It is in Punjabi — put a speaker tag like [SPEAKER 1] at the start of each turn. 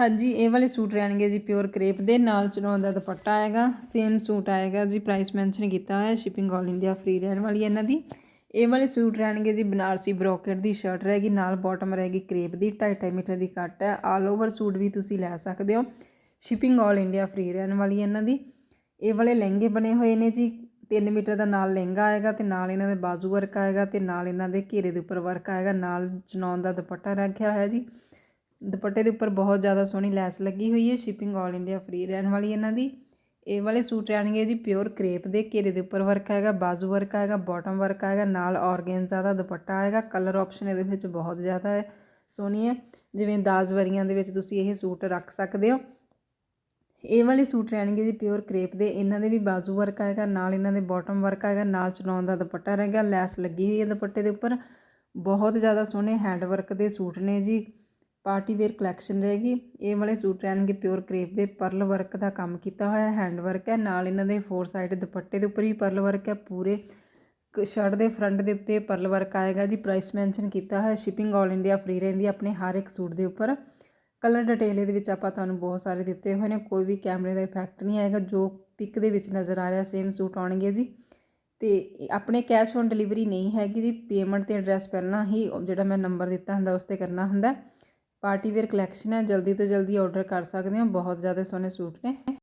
[SPEAKER 1] ਹਾਂਜੀ, ਇਹ ਵਾਲੇ ਸੂਟ ਰਹਿਣਗੇ ਜੀ ਪਿਓਰ ਕਰੇਪ ਦੇ, ਨਾਲ ਚਨੌਨ ਦਾ ਦੁਪੱਟਾ ਆਏਗਾ ਸੇਮ ਸੂਟ ਆਏਗਾ ਜੀ ਪ੍ਰਾਈਸ ਮੈਂਸ਼ਨ ਕੀਤਾ ਹੋਇਆ ਸ਼ਿਪਿੰਗ ਆਲ ਇੰਡੀਆ ਫ੍ਰੀ ਰਹਿਣ ਵਾਲੀ ਹੈ ਇਹਨਾਂ ਦੀ। ਇਹ ਵਾਲੇ ਸੂਟ ਰਹਿਣਗੇ ਜੀ ਬਨਾਰਸੀ ਬ੍ਰੋਕਟ ਦੀ ਸ਼ਰਟ ਰਹੇਗੀ, ਨਾਲ ਬਾਟਮ ਰਹੇਗੀ ਕਰੇਪ ਦੀ 2.5 ਮੀਟਰ ਦੀ ਕੱਟ ਹੈ ਆਲ ਓਵਰ ਸੂਟ ਵੀ ਤੁਸੀਂ ਲੈ ਸਕਦੇ ਹੋ। ਸ਼ਿਪਿੰਗ ਆਲ ਇੰਡੀਆ ਫ੍ਰੀ ਰਹਿਣ ਵਾਲੀ ਹੈ ਇਹਨਾਂ ਦੀ। ਇਹ ਵਾਲੇ ਲਹਿੰਗੇ ਬਣੇ ਹੋਏ ਨੇ ਜੀ 3 ਮੀਟਰ ਦਾ ਨਾਲ ਲਹਿੰਗਾ ਆਏਗਾ ਤੇ ਨਾਲ ਇਹਨਾਂ ਦੇ ਬਾਜ਼ੂ ਵਰਕ ਆਏਗਾ ਤੇ ਨਾਲ ਇਹਨਾਂ ਦੇ ਘੇਰੇ ਦੇ ਉੱਪਰ ਵਰਕ ਆਏਗਾ, ਨਾਲ ਚਨੌਨ ਦਾ ਦੁਪੱਟਾ ਰੱਖਿਆ ਹੋਇਆ ਜੀ। ਦੁਪੱਟੇ ਦੇ ਉੱਪਰ ਬਹੁਤ ਜ਼ਿਆਦਾ ਸੋਹਣੀ ਲੈਸ ਲੱਗੀ ਹੋਈ ਹੈ ਸ਼ਿਪਿੰਗ ਆਲ ਇੰਡੀਆ ਫ੍ਰੀ ਰਹਿਣ ਵਾਲੀ ਇਹਨਾਂ ਦੀ। ਇਹ ਵਾਲੇ ਸੂਟ ਰਹਿਣਗੇ ਜੀ ਪਿਓਰ ਕਰੇਪ ਦੇ, ਘੇਰੇ ਦੇ ਉੱਪਰ ਵਰਕ ਆਏਗਾ, ਬਾਜ਼ੂ ਵਰਕ ਆਏਗਾ ਬਾਟਮ ਵਰਕ ਆਏਗਾ, ਨਾਲ ਔਰਗੈਂਜ਼ਾ ਦਾ ਦੁਪੱਟਾ ਆਏਗਾ ਕਲਰ ਆਪਸ਼ਨ ਇਹਦੇ ਵਿੱਚ ਬਹੁਤ ਜ਼ਿਆਦਾ ਹੈ, ਸੋਹਣੀ ਹੈ। ਜਿਵੇਂ ਦਾਜ ਵਰੀਆਂ ਦੇ ਵਿੱਚ ਤੁਸੀਂ ਇਹ ਸੂਟ ਰੱਖ ਸਕਦੇ ਹੋ। ਇਹ ਵਾਲੇ ਸੂਟ ਰਹਿਣਗੇ ਜੀ ਪਿਓਰ ਕਰੇਪ ਦੇ, ਇਹਨਾਂ ਦੇ ਵੀ ਬਾਜ਼ੂ ਵਰਕ ਆਏਗਾ, ਨਾਲ ਇਹਨਾਂ ਦੇ ਬਾਟਮ ਵਰਕ ਆਏਗਾ, ਨਾਲ ਚਨੌਨ ਦਾ ਦੁਪੱਟਾ ਰਹੇਗਾ, ਲੈਸ ਲੱਗੀ ਹੋਈ ਹੈ ਦੁਪੱਟੇ ਦੇ ਉੱਪਰ। ਬਹੁਤ ਜ਼ਿਆਦਾ ਸੋਹਣੇ ਹੈਂਡ ਵਰਕ ਦੇ ਸੂਟ ਨੇ ਜੀ। ਪਾਰਟੀ ਵੇਅਰ ਕਲੈਕਸ਼ਨ ਰਹੇਗੀ। ਇਹ ਵਾਲੇ ਸੂਟ ਰਹਿਣਗੇ ਪਿਓਰ ਕਰੇਪ ਦੇ। ਪਰਲ ਵਰਕ ਦਾ ਕੰਮ ਕੀਤਾ ਹੋਇਆ ਹੈਂਡ ਵਰਕ ਹੈ। ਨਾਲ ਇਹਨਾਂ ਦੇ ਫੋਰ ਸਾਈਡ ਦੁਪੱਟੇ ਦੇ ਉੱਪਰ ਵੀ ਪਰਲ ਵਰਕ ਹੈ। ਪੂਰੇ ਸ਼ਰਟ ਦੇ ਫਰੰਟ ਦੇ ਉੱਤੇ ਪਰਲ ਵਰਕ ਆਏਗਾ ਜੀ। ਪ੍ਰਾਈਸ ਮੈਂਸ਼ਨ ਕੀਤਾ ਹੈ। ਸ਼ਿਪਿੰਗ ਆਲ ਇੰਡੀਆ ਫ੍ਰੀ ਰਹਿੰਦੀ ਆਪਣੇ ਹਰ ਇੱਕ ਸੂਟ ਦੇ ਉੱਪਰ। ਕਲਰ ਡਿਟੇਲ ਇਹਦੇ ਵਿੱਚ ਆਪਾਂ ਤੁਹਾਨੂੰ ਬਹੁਤ ਸਾਰੇ ਦਿੱਤੇ ਹੋਏ ਨੇ। ਕੋਈ ਵੀ ਕੈਮਰੇ ਦਾ ਇਫੈਕਟ ਨਹੀਂ ਆਏਗਾ। ਜੋ ਪਿਕ ਦੇ ਵਿੱਚ ਨਜ਼ਰ ਆ ਰਿਹਾ ਸੇਮ ਸੂਟ ਆਉਣਗੇ ਜੀ। ਤੇ ਆਪਣੇ ਕੈਸ਼ ਔਨ ਡਿਲੀਵਰੀ ਨਹੀਂ ਹੈਗੀ ਜੀ। ਪੇਮੈਂਟ ਤੇ ਐਡਰੈਸ ਪਹਿਲਾਂ ਹੀ ਜਿਹੜਾ ਮੈਂ ਨੰਬਰ ਦਿੱਤਾ ਹੁੰਦਾ, ਉਸ ਤੇ ਕਰਨਾ ਹੁੰਦਾ। ਪਾਰਟੀ ਵੇਅਰ ਕਲੈਕਸ਼ਨ ਹੈ, ਜਲਦੀ ਤੋਂ ਜਲਦੀ ਔਡਰ ਕਰ ਸਕਦੇ ਹੋ, ਬਹੁਤ ਜ਼ਿਆਦਾ ਸੋਹਣੇ ਸੂਟ ਨੇ।